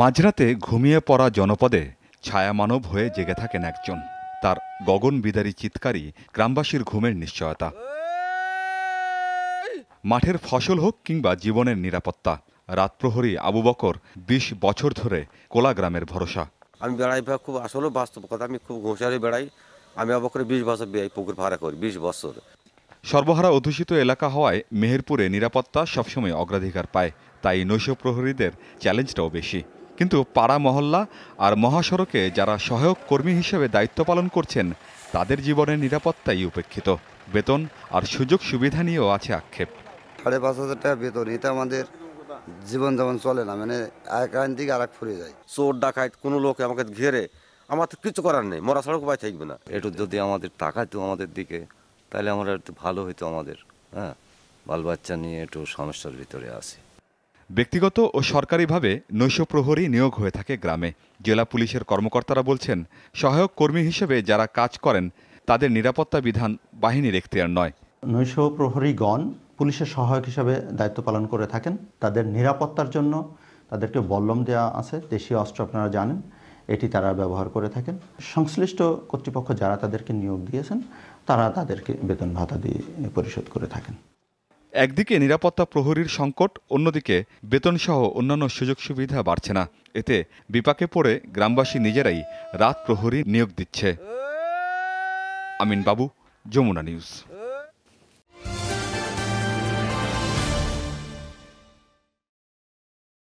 মাঝরাতে ঘুমিয়ে পড়া জনপদে ছায়ামানব হয়ে জেগে থাকেন একজন। তার গগন বিদারী চিৎকারই গ্রামবাসীর ঘুমের নিশ্চয়তা। মাঠের ফসল হোক কিংবা জীবনের নিরাপত্তা রাতপ্রহরী আবু বকর বিশ বছর ধরে কোলা গ্রামের ভরসা। আমি বেড়াই ভাই খুব আসলে বাস্তব কথা আমি খুব ঘোষারে বেড়াই। আমি অবাক করে বিশ বছর বেড়াই পুকুর ভাড়া করি বিশ বছর। সর্বহারা অধ্যুষিত এলাকা হওয়ায় মেহেরপুরে নিরাপত্তা সবসময় অগ্রাধিকার পায় তাই নৈশ প্রহরীদের চ্যালেঞ্জটাও বেশি। কিন্তু পাড়া মহল্লা আর মহাসড়কে যারা সহায়ক কর্মী হিসেবে দায়িত্ব পালন করছেন তাদের জীবনের নিরাপত্তাই উপেক্ষিত। বেতন আর সুযোগ সুবিধা নিয়েও আছে আক্ষেপ। সাড়ে পাঁচ হাজার টাকা বেতন এটা আমাদের জীবন যেমন চলে না মানে এক আইন থেকে আর এক ফুরে যায়। চোর ডাকাত কোনো লোক আমাকে ঘেরে আমার তো কিছু করার নেই মরা সড়ক উপায় থাকবে না। একটু যদি আমাদের টাকা তাকাইতো আমাদের দিকে তাহলে আমরা একটু ভালো হইতো আমাদের হ্যাঁ? বাল বাচ্চা নিয়ে একটু সমস্যার ভিতরে আছি। ব্যক্তিগত ও সরকারিভাবে নৈশ প্রহরী নিয়োগ হয়ে থাকে গ্রামে। জেলা পুলিশের কর্মকর্তারা বলছেন, সহায়ক কর্মী হিসেবে যারা কাজ করেন, তাদের নিরাপত্তা বিধান বাহিনীর এখতিয়ার নয়। নৈশ প্রহরীগণ পুলিশের সহায়ক হিসাবে দায়িত্ব পালন করে থাকেন। তাদের নিরাপত্তার জন্য তাদেরকে বল্লম দেওয়া আছে। দেশীয় অস্ত্র আপনারা জানেন, এটি তারা ব্যবহার করে থাকেন। সংশ্লিষ্ট কর্তৃপক্ষ যারা তাদেরকে নিয়োগ দিয়েছেন, তারা তাদেরকে বেতন ভাতা দিয়ে পরিশোধ করে থাকেন। একদিকে নিরাপত্তা প্রহরীর সংকট, অন্যদিকে বেতনসহ অন্যান্য সুযোগ সুবিধা বাড়ছে না। এতে বিপাকে পড়ে গ্রামবাসী নিজেরাই রাত প্রহরী নিয়োগ দিচ্ছে। আমিন বাবু, যমুনা নিউজ।